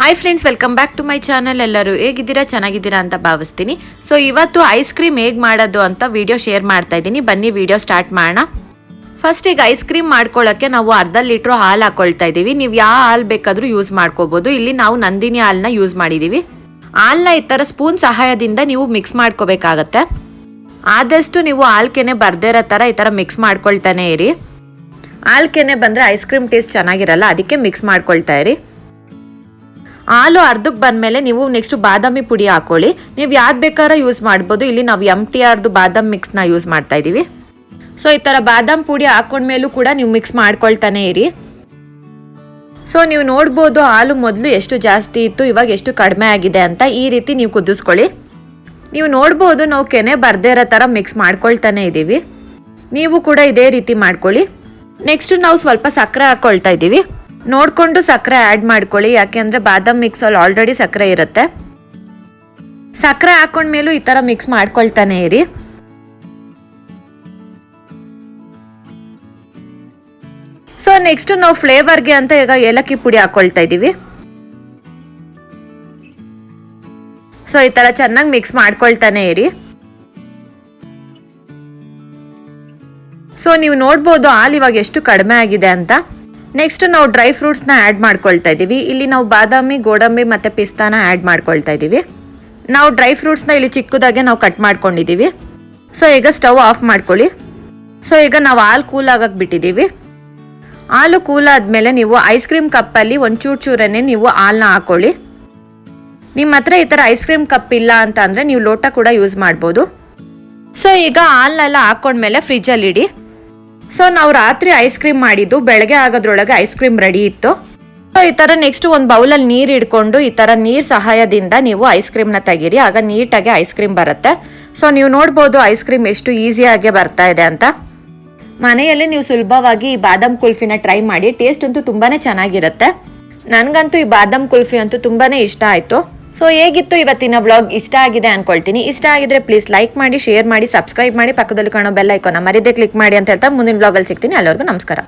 Hi friends welcome back to my channel ಎಲ್ಲರೂ ಹೇಗಿದ್ದೀರಾ? ಚೆನ್ನಾಗಿದ್ದೀರಾ ಅಂತ ಭಾವಿಸ್ತೀನಿ. ಸೊ ಇವತ್ತು ಐಸ್ ಕ್ರೀಮ್ ಹೇಗೆ ಮಾಡೋದು ಅಂತ ವಿಡಿಯೋ ಶೇರ್ ಮಾಡ್ತಾ ಇದ್ದೀನಿ. ಬನ್ನಿ ವಿಡಿಯೋ ಸ್ಟಾರ್ಟ್ ಮಾಡೋಣ. ಫಸ್ಟ್ ಈಗ ಐಸ್ ಕ್ರೀಮ್ ಮಾಡ್ಕೊಳ್ಳೋಕ್ಕೆ ನಾವು ಅರ್ಧ ಲೀಟ್ರ್ ಹಾಲು ಹಾಕೊಳ್ತಾ ಇದ್ದೀವಿ. ನೀವು ಯಾವ ಹಾಲು ಬೇಕಾದರೂ ಯೂಸ್ ಮಾಡ್ಕೋಬೋದು. ಇಲ್ಲಿ ನಾವು ನಂದಿನಿ ಹಾಲನ್ನ ಯೂಸ್ ಮಾಡಿದ್ದೀವಿ. ಹಾಲನ್ನ ಈ ಥರ ಸ್ಪೂನ್ ಸಹಾಯದಿಂದ ನೀವು ಮಿಕ್ಸ್ ಮಾಡ್ಕೋಬೇಕಾಗತ್ತೆ. ಆದಷ್ಟು ನೀವು ಹಾಲ್ಕೆನೆ ಬರ್ದೇ ಇರೋ ಥರ ಈ ಥರ ಮಿಕ್ಸ್ ಮಾಡ್ಕೊಳ್ತಾನೆ ಇರಿ. ಹಾಲ್ಕೆನೆ ಬಂದರೆ ಐಸ್ ಕ್ರೀಮ್ ಟೇಸ್ಟ್ ಚೆನ್ನಾಗಿರಲ್ಲ, ಅದಕ್ಕೆ ಮಿಕ್ಸ್ ಮಾಡ್ಕೊಳ್ತಾ ಇರಿ. ಹಾಲು ಅರ್ಧಕ್ಕೆ ಬಂದಮೇಲೆ ನೀವು ನೆಕ್ಸ್ಟ್ ಬಾದಾಮಿ ಪುಡಿ ಹಾಕೊಳ್ಳಿ. ನೀವು ಯಾವ್ದು ಬೇಕಾದ್ರೂ ಯೂಸ್ ಮಾಡ್ಬೋದು. ಇಲ್ಲಿ ನಾವು ಎಂ ಟಿ ಆರ್ದು ಬಾದಾಮ್ ಮಿಕ್ಸ್ನ ಯೂಸ್ ಮಾಡ್ತಾ ಇದ್ದೀವಿ. ಸೊ ಈ ಥರ ಬಾದಾಮ್ ಪುಡಿ ಹಾಕೊಂಡ್ಮೇಲೂ ಕೂಡ ನೀವು ಮಿಕ್ಸ್ ಮಾಡ್ಕೊಳ್ತಾನೆ ಇರಿ. ಸೊ ನೀವು ನೋಡ್ಬೋದು ಹಾಲು ಮೊದಲು ಎಷ್ಟು ಜಾಸ್ತಿ ಇತ್ತು, ಇವಾಗ ಎಷ್ಟು ಕಡಿಮೆ ಆಗಿದೆ ಅಂತ ಈ ರೀತಿ ನೀವು ಕುದಿಸ್ಕೊಳ್ಳಿ. ನೀವು ನೋಡ್ಬೋದು ನಾವು ಕೆನೆ ಬರ್ದೇ ಇರೋ ಥರ ಮಿಕ್ಸ್ ಮಾಡ್ಕೊಳ್ತಾನೆ ಇದ್ದೀವಿ. ನೀವು ಕೂಡ ಇದೇ ರೀತಿ ಮಾಡ್ಕೊಳ್ಳಿ. ನೆಕ್ಸ್ಟ್ ನಾವು ಸ್ವಲ್ಪ ಸಕ್ಕರೆ ಹಾಕ್ಕೊಳ್ತಾ ಇದ್ದೀವಿ. ನೋಡಿಕೊಂಡು ಸಕ್ಕರೆ ಆ್ಯಡ್ ಮಾಡ್ಕೊಳ್ಳಿ. ಯಾಕೆಂದರೆ ಬಾದಾಮ್ ಮಿಕ್ಸಲ್ಲಿ ಆಲ್ರೆಡಿ ಸಕ್ಕರೆ ಇರುತ್ತೆ. ಸಕ್ಕರೆ ಹಾಕೊಂಡ್ಮೇಲೂ ಈ ಥರ ಮಿಕ್ಸ್ ಮಾಡ್ಕೊಳ್ತಾನೆ ಇರಿ. ಸೊ ನೆಕ್ಸ್ಟ್ ನಾವು ಫ್ಲೇವರ್ಗೆ ಅಂತ ಈಗ ಏಲಕ್ಕಿ ಪುಡಿ ಹಾಕೊಳ್ತಾ ಇದ್ದೀವಿ ಸೊ ಈ ಥರ ಚೆನ್ನಾಗಿ ಮಿಕ್ಸ್ ಮಾಡ್ಕೊಳ್ತಾನೆ ಇರಿ. ಸೊ ನೀವು ನೋಡ್ಬೋದು ಹಾಲು ಇವಾಗ ಎಷ್ಟು ಕಡಿಮೆ ಆಗಿದೆ ಅಂತ. ನೆಕ್ಸ್ಟ್ ನಾವು ಡ್ರೈ ಫ್ರೂಟ್ಸ್ನ ಆ್ಯಡ್ ಮಾಡ್ಕೊಳ್ತಾ ಇದ್ದೀವಿ. ಇಲ್ಲಿ ನಾವು ಬಾದಾಮಿ, ಗೋಡಂಬಿ ಮತ್ತು ಪಿಸ್ತಾನ ಆ್ಯಡ್ ಮಾಡ್ಕೊಳ್ತಾ ಇದ್ದೀವಿ. ನಾವು ಡ್ರೈ ಫ್ರೂಟ್ಸ್ನ ಇಲ್ಲಿ ಚಿಕ್ಕದಾಗೆ ನಾವು ಕಟ್ ಮಾಡ್ಕೊಂಡಿದ್ದೀವಿ. ಸೊ ಈಗ ಸ್ಟವ್ ಆಫ್ ಮಾಡ್ಕೊಳ್ಳಿ. ಸೊ ಈಗ ನಾವು ಹಾಲು ಕೂಲ್ ಆಗಕ್ಕೆ ಬಿಟ್ಟಿದ್ದೀವಿ. ಹಾಲು ಕೂಲ್ ಆದಮೇಲೆ ನೀವು ಐಸ್ ಕ್ರೀಮ್ ಕಪ್ಪಲ್ಲಿ ಒಂದು ಚೂರು ಚೂರನ್ನೇ ನೀವು ಹಾಲನ್ನ ಹಾಕೊಳ್ಳಿ. ನಿಮ್ಮ ಹತ್ರ ಈ ಥರ ಐಸ್ ಕ್ರೀಮ್ ಕಪ್ ಇಲ್ಲ ಅಂತ ಅಂದರೆ ನೀವು ಲೋಟ ಕೂಡ ಯೂಸ್ ಮಾಡ್ಬೋದು. ಸೊ ಈಗ ಹಾಲನ್ನೆಲ್ಲ ಹಾಕೊಂಡ್ಮೇಲೆ ಫ್ರಿಜ್ಜಲ್ಲಿ ಇಡಿ. ಸೊ ನಾವು ರಾತ್ರಿ ಐಸ್ ಕ್ರೀಮ್ ಮಾಡಿದ್ದು, ಬೆಳಗ್ಗೆ ಆಗೋದ್ರೊಳಗೆ ಐಸ್ ಕ್ರೀಮ್ ರೆಡಿ ಇತ್ತು. ಸೊ ಈ ಥರ ನೆಕ್ಸ್ಟ್ ಒಂದು ಬೌಲಲ್ಲಿ ನೀರು ಇಟ್ಕೊಂಡು ಈ ಥರ ನೀರು ಸಹಾಯದಿಂದ ನೀವು ಐಸ್ ಕ್ರೀಮ್ನ ತೆಗೀರಿ. ಆಗ ನೀಟಾಗಿ ಐಸ್ ಕ್ರೀಮ್ ಬರುತ್ತೆ. ಸೊ ನೀವು ನೋಡ್ಬೋದು ಐಸ್ ಕ್ರೀಮ್ ಎಷ್ಟು ಈಸಿಯಾಗಿ ಬರ್ತಾ ಇದೆ ಅಂತ. ಮನೆಯಲ್ಲಿ ನೀವು ಸುಲಭವಾಗಿ ಈ ಬಾದಾಮ್ ಕುಲ್ಫಿನ ಟ್ರೈ ಮಾಡಿ ಟೇಸ್ಟ್ ಅಂತೂ ತುಂಬಾ ಚೆನ್ನಾಗಿರುತ್ತೆ. ನನಗಂತೂ ಈ ಬಾದಾಮ್ ಕುಲ್ಫಿ ಅಂತೂ ತುಂಬಾ ಇಷ್ಟ ಆಯಿತು. ಸೊ ಹೇಗಿತ್ತು ಇವತ್ತಿನ ಬ್ಲಾಗ್ ಇಷ್ಟ ಆಗಿದೆ ಅನ್ಕೊಳ್ತೀನಿ. ಇಷ್ಟ ಆಗಿದ್ರೆ ಪ್ಲೀಸ್ ಲೈಕ್ ಮಾಡಿ ಶೇರ್ ಮಾಡಿ ಸಬ್ಸ್ಕ್ರೈಬ್ ಮಾಡಿ. ಪಕ್ಕದಲ್ಲಿ ಕಾಣೋ ಬೆಲ್ ಐಕೋನ ಮರಿದೇ ಕ್ಲಿಕ್ ಮಾಡಿ ಅಂತ ಹೇಳ್ತಾ ಮುಂದಿನ ಬ್ಲಾಗಲ್ಲಿ ಸಿಗ್ತೀನಿ. ಅಲ್ಲಿವರೆಗೂ ನಮಸ್ಕಾರ.